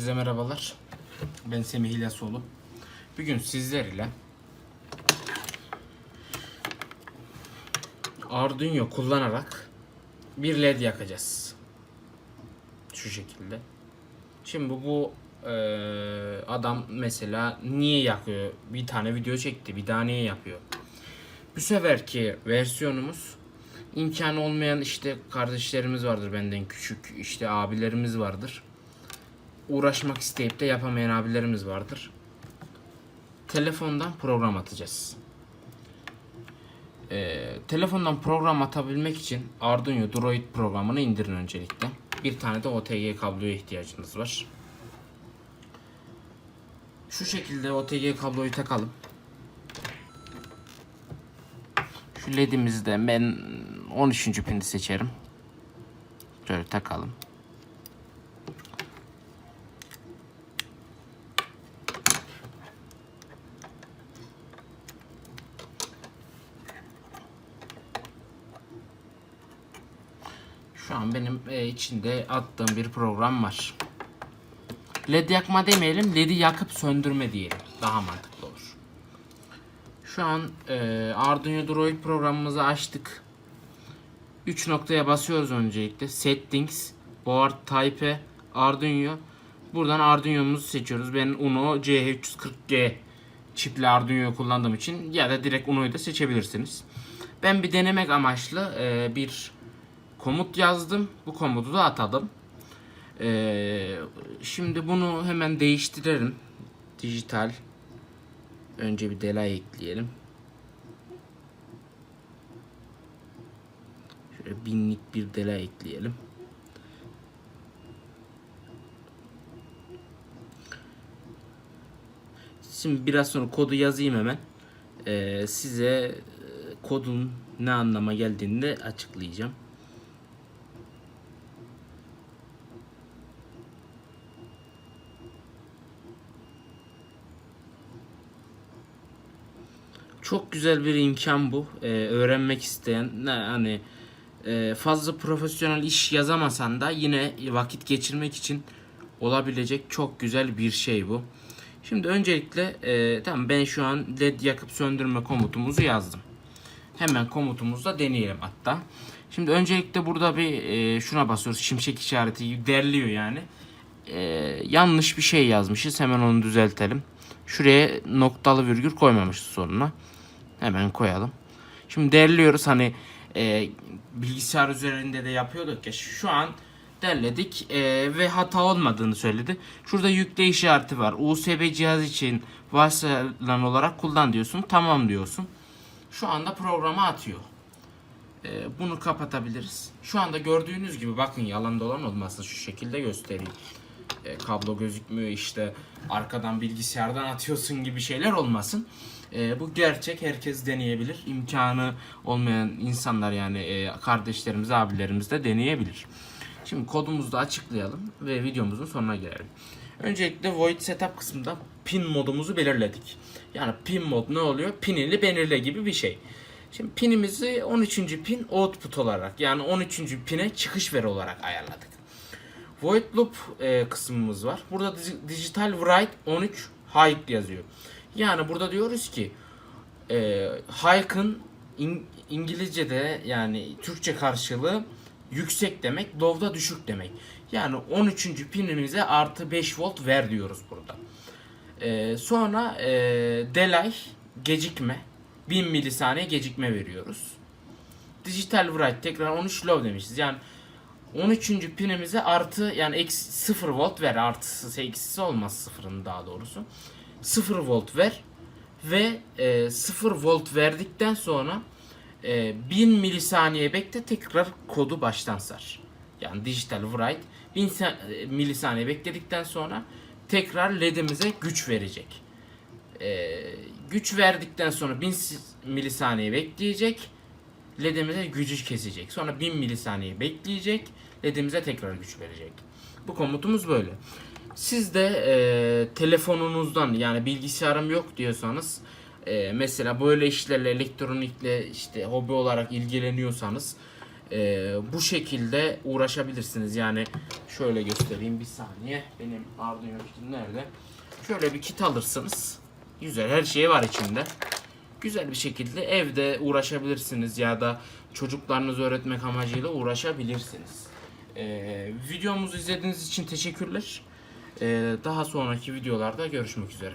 Herkese merhabalar. Ben Semih İlyasoğlu. Bugün sizler ile Arduino kullanarak bir led yakacağız. Şu şekilde. Şimdi bu, eee, adam mesela niye yakıyor? Bir tane video çekti. Bir daha niye yapıyor? Bu seferki versiyonumuz imkanı olmayan işte kardeşlerimiz vardır benden küçük işte abilerimiz vardır uğraşmak isteyip de yapamayan abilerimiz vardır. Telefondan program atacağız. Ee, telefondan program atabilmek için Arduino Droid programını indirin öncelikle. Bir tane de OTG kabloya ihtiyacınız var. Şu şekilde OTG kabloyu takalım. Şu ledimizi de ben 13. pini seçerim. Şöyle takalım. Şu an benim e, içinde attığım bir program var. LED yakma demeyelim, LED'i yakıp söndürme diyelim. Daha mantıklı olur. Şu an e, Arduino Droid programımızı açtık. 3 noktaya basıyoruz öncelikle. Settings, Board Type, Arduino. Buradan Arduino'muzu seçiyoruz. Ben Uno CH340G çipli Arduino kullandığım için ya da direkt Uno'yu da seçebilirsiniz. Ben bir denemek amaçlı e, bir komut yazdım. Bu komutu da atadım. Ee, şimdi bunu hemen değiştirelim. Dijital. Önce bir delay ekleyelim. Şöyle binlik bir delay ekleyelim. Şimdi biraz sonra kodu yazayım hemen. Ee, size e, kodun ne anlama geldiğini de açıklayacağım. Çok güzel bir imkan bu. Ee, öğrenmek isteyen hani e, fazla profesyonel iş yazamasan da yine vakit geçirmek için olabilecek çok güzel bir şey bu. Şimdi öncelikle e, tamam ben şu an led yakıp söndürme komutumuzu yazdım. Hemen komutumuzda deneyelim hatta. Şimdi öncelikle burada bir e, şuna basıyoruz. Şimşek işareti derliyor yani. E, yanlış bir şey yazmışız. Hemen onu düzeltelim. Şuraya noktalı virgül koymamışız sonuna. Hemen koyalım. Şimdi derliyoruz hani e, bilgisayar üzerinde de yapıyorduk ya şu an derledik e, ve hata olmadığını söyledi. Şurada yükle işareti var. USB cihaz için varsayılan olarak kullan diyorsun. Tamam diyorsun. Şu anda programı atıyor. E, bunu kapatabiliriz. Şu anda gördüğünüz gibi bakın yalan dolan olmasın şu şekilde göstereyim. E, kablo gözükmüyor işte arkadan bilgisayardan atıyorsun gibi şeyler olmasın. E, bu gerçek herkes deneyebilir. İmkanı olmayan insanlar yani e, kardeşlerimiz, abilerimiz de deneyebilir. Şimdi kodumuzu da açıklayalım ve videomuzun sonuna gelelim. Öncelikle void setup kısmında pin modumuzu belirledik. Yani pin mod ne oluyor? Pinili belirle gibi bir şey. Şimdi pinimizi 13. pin output olarak yani 13. pine çıkış veri olarak ayarladık. Void loop e, kısmımız var. Burada digital write 13 high yazıyor. Yani burada diyoruz ki e, hike'ın İng- İngilizce'de yani Türkçe karşılığı yüksek demek, low'da düşük demek. Yani 13. pinimize artı 5 volt ver diyoruz burada. E, sonra e, delay gecikme 1000 milisaniye gecikme veriyoruz. Digital write tekrar 13 low demişiz. Yani 13. pinimize artı yani eksi 0 volt ver artısı eksisi olmaz sıfırın daha doğrusu. 0 volt ver ve e, 0 volt verdikten sonra e, 1000 milisaniye bekle tekrar kodu baştan sar. Yani digital write 1000 sa- e, milisaniye bekledikten sonra tekrar ledimize güç verecek. E, güç verdikten sonra 1000 si- milisaniye bekleyecek. LED'imize gücü kesecek. Sonra 1000 milisaniye bekleyecek. LED'imize tekrar güç verecek. Bu komutumuz böyle. Siz de e, telefonunuzdan yani bilgisayarım yok diyorsanız e, mesela böyle işlerle elektronikle işte hobi olarak ilgileniyorsanız Ee, bu şekilde uğraşabilirsiniz. Yani şöyle göstereyim bir saniye. Benim Arduino nerede? Şöyle bir kit alırsınız. Güzel her şey var içinde. Güzel bir şekilde evde uğraşabilirsiniz ya da çocuklarınızı öğretmek amacıyla uğraşabilirsiniz. Ee, videomuzu izlediğiniz için teşekkürler. Ee, daha sonraki videolarda görüşmek üzere.